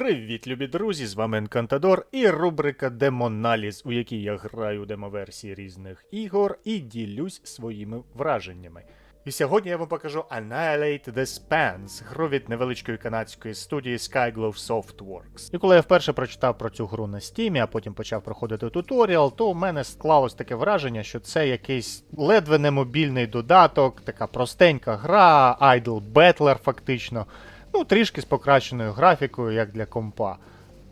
Привіт, любі друзі! З вами Енкантадор і рубрика Демоналіз, у якій я граю демоверсії різних ігор і ділюсь своїми враженнями. І сьогодні я вам покажу Annihilate the Spans, гру від невеличкої канадської студії Skyglow Softworks. І коли я вперше прочитав про цю гру на стімі, а потім почав проходити туторіал, то у мене склалось таке враження, що це якийсь ледве не мобільний додаток, така простенька гра, Idle Battler фактично. Ну, трішки з покращеною графікою, як для компа.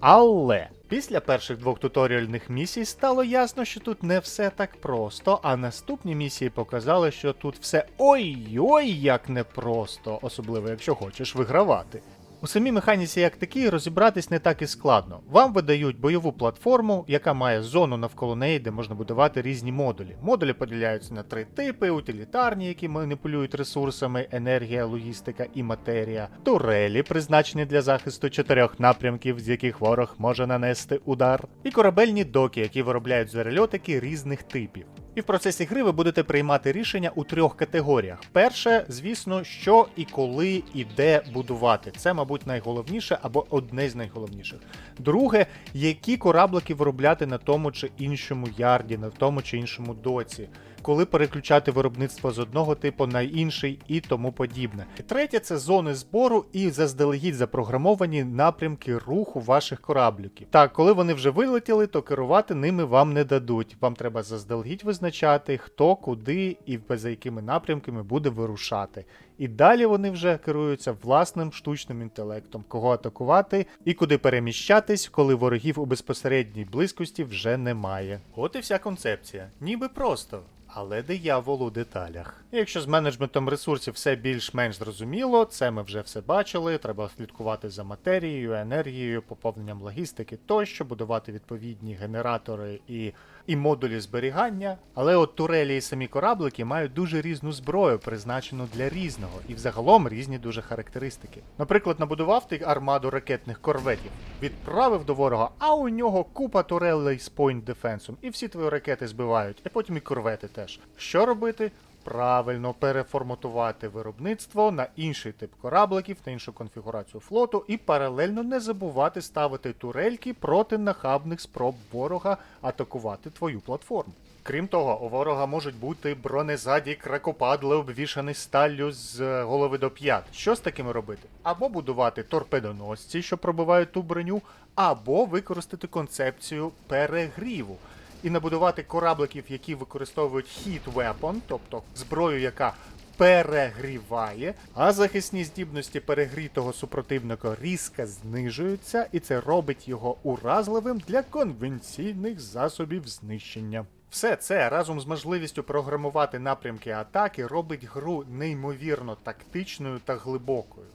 Але після перших двох туторіальних місій стало ясно, що тут не все так просто, а наступні місії показали, що тут все ой-ой як непросто, особливо якщо хочеш вигравати. У самій механіці як такій розібратись не так і складно. Вам видають бойову платформу, яка має зону навколо неї, де можна будувати різні модулі. Модулі поділяються на три типи: утилітарні, які маніпулюють ресурсами, енергія, логістика і матерія, турелі, призначені для захисту чотирьох напрямків, з яких ворог може нанести удар, і корабельні доки, які виробляють зорельотики різних типів. І в процесі гри ви будете приймати рішення у трьох категоріях. Перше, звісно, що і коли і де будувати. Це, мабуть, найголовніше або одне з найголовніших. Друге, які кораблики виробляти на тому чи іншому ярді, на тому чи іншому доці, коли переключати виробництво з одного типу на інший і тому подібне. Третє це зони збору і заздалегідь запрограмовані напрямки руху ваших корабликів. Так, коли вони вже вилетіли, то керувати ними вам не дадуть. Вам треба заздалегідь визначати, хто, куди і за якими напрямками буде вирушати. І далі вони вже керуються власним штучним інтелектом, кого атакувати і куди переміщатись, коли ворогів у безпосередній близькості вже немає. От і вся концепція. Ніби просто. Але диявол у деталях. Якщо з менеджментом ресурсів все більш-менш зрозуміло, це ми вже все бачили. Треба слідкувати за матерією, енергією, поповненням логістики тощо, будувати відповідні генератори і, і модулі зберігання. Але от турелі і самі кораблики мають дуже різну зброю, призначену для різного, і взагалом різні дуже характеристики. Наприклад, набудував ти армаду ракетних корветів, відправив до ворога, а у нього купа турелей з point дефенсом, і всі твої ракети збивають, а потім і корвети теж. Що робити? Правильно переформатувати виробництво на інший тип корабликів, на іншу конфігурацію флоту, і паралельно не забувати ставити турельки проти нахабних спроб ворога атакувати твою платформу. Крім того, у ворога можуть бути бронезаді кракопадли, обвішані сталлю з голови до п'ят. Що з такими робити? Або будувати торпедоносці, що пробивають ту броню, або використати концепцію перегріву і набудувати корабликів, які використовують heat weapon, тобто зброю, яка перегріває, а захисні здібності перегрітого супротивника різко знижуються, і це робить його уразливим для конвенційних засобів знищення. Все це разом з можливістю програмувати напрямки атаки робить гру неймовірно тактичною та глибокою.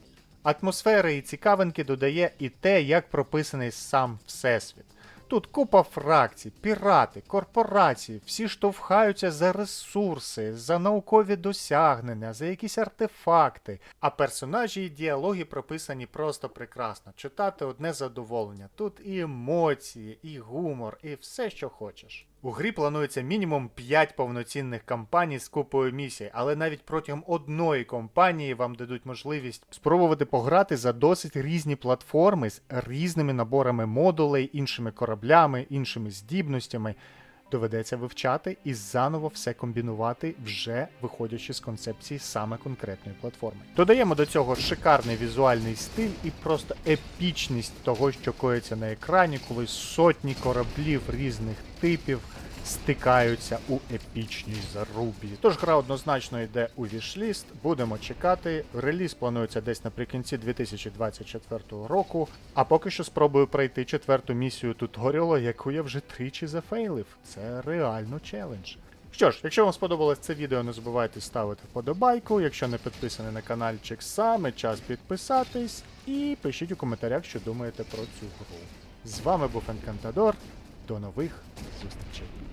Атмосфери і цікавинки додає і те, як прописаний сам всесвіт. Тут купа фракцій, пірати, корпорації, всі штовхаються за ресурси, за наукові досягнення, за якісь артефакти. А персонажі і діалоги прописані просто прекрасно. Читати одне задоволення. Тут і емоції, і гумор, і все, що хочеш. У грі планується мінімум 5 повноцінних кампаній з купою місій, але навіть протягом одної кампанії вам дадуть можливість спробувати пограти за досить різні платформи з різними наборами модулей, іншими кораблями, іншими здібностями. Доведеться вивчати і заново все комбінувати, вже виходячи з концепції саме конкретної платформи. Додаємо до цього шикарний візуальний стиль і просто епічність того, що коїться на екрані, коли сотні кораблів різних типів стикаються у епічній зарубі. Тож гра однозначно йде у вішліст. Будемо чекати. Реліз планується десь наприкінці 2024 року. А поки що спробую пройти четверту місію туторіалу, яку я вже тричі зафейлив. Це реально челендж. Що ж, якщо вам сподобалось це відео, не забувайте ставити вподобайку. Якщо не підписані на каналчик, саме час підписатись. І пишіть у коментарях, що думаєте про цю гру. З вами був Енкантадор. До нових зустрічей.